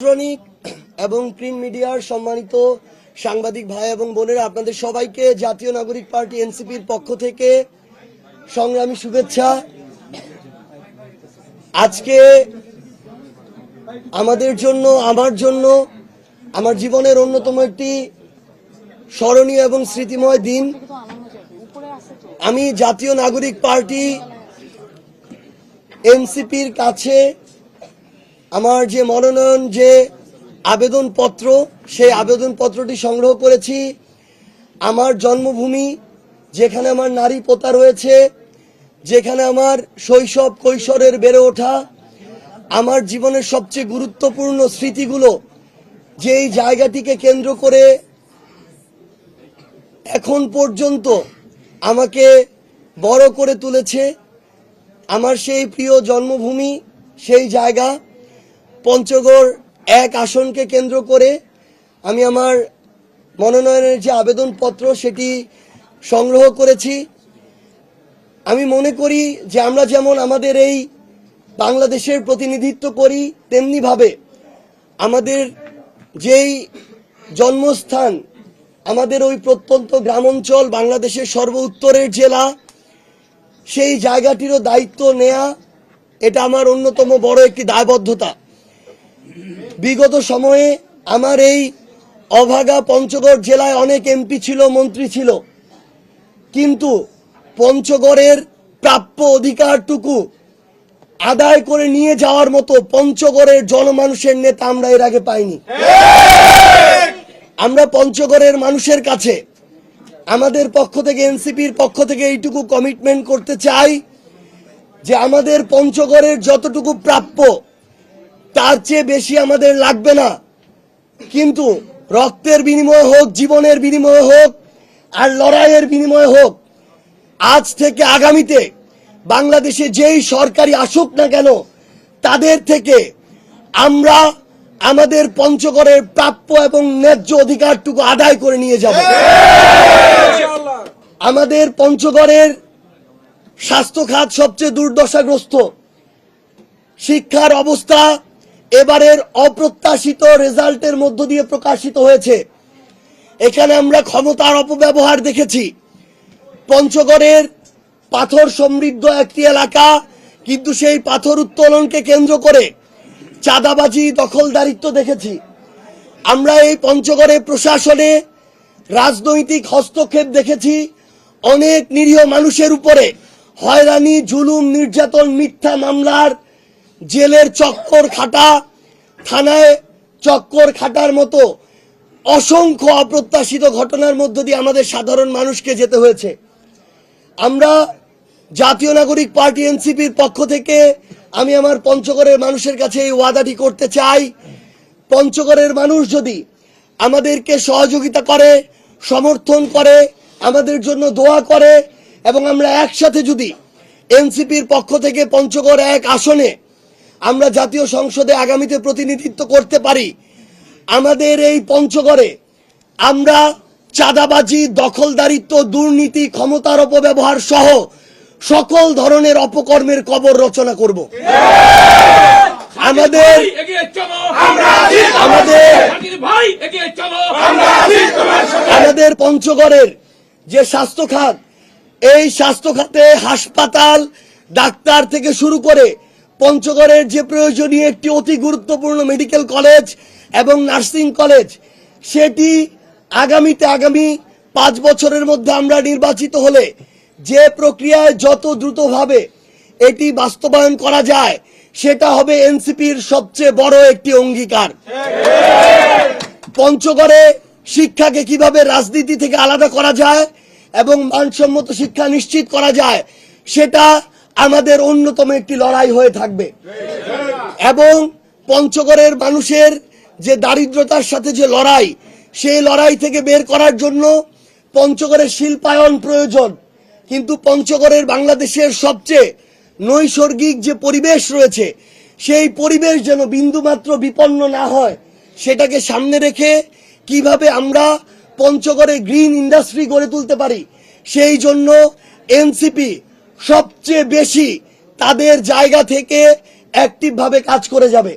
Electronic এবং print মিডিয়ার সম্মানিত সাংবাদিক ভাই এবং বোনেরা, আপনাদের সবাইকে জাতীয় নাগরিক পার্টি এনসিপির পক্ষ থেকে সংগ্রামী শুভেচ্ছা। আজকে আমাদের জন্য, আমার জন্য, আমার জীবনের অন্যতম একটি স্মরণীয় এবং স্মৃতিময় দিন। আমি জাতীয় নাগরিক পার্টি এনসিপির কাছে আমার যে মনোনয়ন, যে আবেদনপত্র, সেই আবেদনপত্রটি সংগ্রহ করেছি। আমার জন্মভূমি, যেখানে আমার নারী পোতা রয়েছে, যেখানে আমার শৈশব কৈশোরের বেড়ে ওঠা, আমার জীবনের সবচেয়ে গুরুত্বপূর্ণ স্মৃতিগুলো, যেই জায়গাটিকে কেন্দ্র করে এখন পর্যন্ত আমাকে বড় করে তুলেছে। আমার সেই প্রিয় জন্মভূমি, সেই জায়গা পঞ্চগড় এক আসনকে কেন্দ্র করে আমি আমার মনোনয়নের যে আবেদনপত্র সেটি সংগ্রহ করেছি। আমি মনে করি যে আমরা যেমন আমাদের এই বাংলাদেশের প্রতিনিধিত্ব করি, তেমনিভাবে আমাদের যেই জন্মস্থান, আমাদের ওই প্রত্যন্ত গ্রামাঞ্চল, বাংলাদেশের সর্ব উত্তরের জেলা, সেই জায়গাটিরও দায়িত্ব নেয়া, এটা আমার অন্যতম বড় একটি দায়বদ্ধতা। বিগত সময়ে আমার এই অভাগা পঞ্চগড় জেলায় অনেক এমপি ছিল, মন্ত্রী ছিল। কিন্তু পঞ্চগড়ের প্রাপ্য অধিকারটুকু আদায় করে নিয়ে যাওয়ার মতো পঞ্চগড়ের জনমানুষের নেতা আমরা এর আগে পাইনি। আমরা পঞ্চগড়ের মানুষের কাছে, আমাদের পক্ষ থেকে, এনসিপির পক্ষ থেকে এইটুকু কমিটমেন্ট করতে চাই যে আমাদের পঞ্চগড়ের যতটুকু প্রাপ্য তার চেয়ে বেশি আমাদের লাগবে না। কিন্তু রক্তের বিনিময় হোক, জীবনের বিনিময় হোক, আর লড়াইয়ের বিনিময় হোক, আজ থেকে আগামীতে বাংলাদেশে যেই সরকারি আসুক না কেন, তাদের থেকে আমরা আমাদের পঞ্চগড়ের প্রাপ্য এবং ন্যায্য অধিকারটুকু আদায় করে নিয়ে যাব। আমাদের পঞ্চগড়ের স্বাস্থ্য খাত সবচেয়ে দুর্দশাগ্রস্ত। শিক্ষার অবস্থা এবারের অপ্রত্যাশিত রেজাল্টের মধ্য দিয়ে প্রকাশিত হয়েছে। এখানে আমরা ক্ষমতার অপব্যবহার দেখেছি। পঞ্চগড়ের পাথর সমৃদ্ধ একটি এলাকা, কিন্তু সেই পাথর উত্তোলনকে কেন্দ্র করে চাঁদাবাজি, দখলদারিত্ব দেখেছি। আমরা এই পঞ্চগড়ে প্রশাসনে রাজনৈতিক হস্তক্ষেপ দেখেছি। অনেক নিরীহ মানুষের উপরে হয়রানি, জুলুম, নির্যাতন, মিথ্যা মামলার জেলের চক্কর খাটা, থানায় চক্কর খাটার মতো অসংখ্য অপ্রত্যাশিত ঘটনার মধ্য দিয়ে আমাদের সাধারণ মানুষকে যেতে হয়েছে। আমরা জাতীয় নাগরিক পার্টি এনসিপির পক্ষ থেকে আমি আমার পঞ্চগড়ের মানুষের কাছে এই ওয়াদাটি করতে চাই। পঞ্চগড়ের মানুষ যদি আমাদেরকে সহযোগিতা করে, সমর্থন করে, আমাদের জন্য দোয়া করে, এবং আমরা একসাথে যদি এনসিপির পক্ষ থেকে পঞ্চগড় এক আসনে আমরা জাতীয় সংসদে আগামীতে প্রতিনিধিত্ব করতে পারি। আমাদের এই পঞ্চগড়ে আমরা চাঁদাবাজি দখলদারিত্ব দুর্নীতি ক্ষমতার অপব্যবহার সহ সকল ধরনের অপকর্মের কবর রচনা করব। আমাদের ভাই, এগিয়ে চলো। আমাদের জাকির ভাই এগিয়ে চলো। আমাদের পঞ্চগড়ের যে স্বাস্থ্য খাত এই স্বাস্থ্য খাতে হাসপাতাল ডাক্তার থেকে শুরু করে পঞ্চগড়ের যে প্রয়োজনীয় একটি অতি গুরুত্বপূর্ণ মেডিকেল কলেজ এবং নার্সিং কলেজ সেটি আগামীতে, আগামী পাঁচ বছরের মধ্যে আমরা নির্বাচিত হলে যে প্রক্রিয়ায় যত দ্রুতভাবে এটি বাস্তবায়ন করা যায়, সেটা হবে এনসিপির সবচেয়ে বড় একটি অঙ্গীকার। পঞ্চগড়ে শিক্ষাকে কীভাবে রাজনীতি থেকে আলাদা করা যায় এবং মানসম্মত শিক্ষা নিশ্চিত করা যায়, সেটা আমাদের অন্যতম একটি লড়াই হয়ে থাকবে। এবং পঞ্চগড়ের মানুষের যে দারিদ্রতার সাথে যে লড়াই, সেই লড়াই থেকে বের করার জন্য পঞ্চগড়ের শিল্পায়ন প্রয়োজন। কিন্তু পঞ্চগড়ের বাংলাদেশের সবচেয়ে নৈসর্গিক যে পরিবেশ রয়েছে, সেই পরিবেশ যেন বিন্দুমাত্র বিপন্ন না হয়, সেটাকে সামনে রেখে কীভাবে আমরা পঞ্চগড়ে গ্রিন ইন্ডাস্ট্রি গড়ে তুলতে পারি, সেই জন্য এনসিপি সবচেয়ে বেশি তাদের জায়গা থেকে অ্যাক্টিভভাবে কাজ করে যাবে।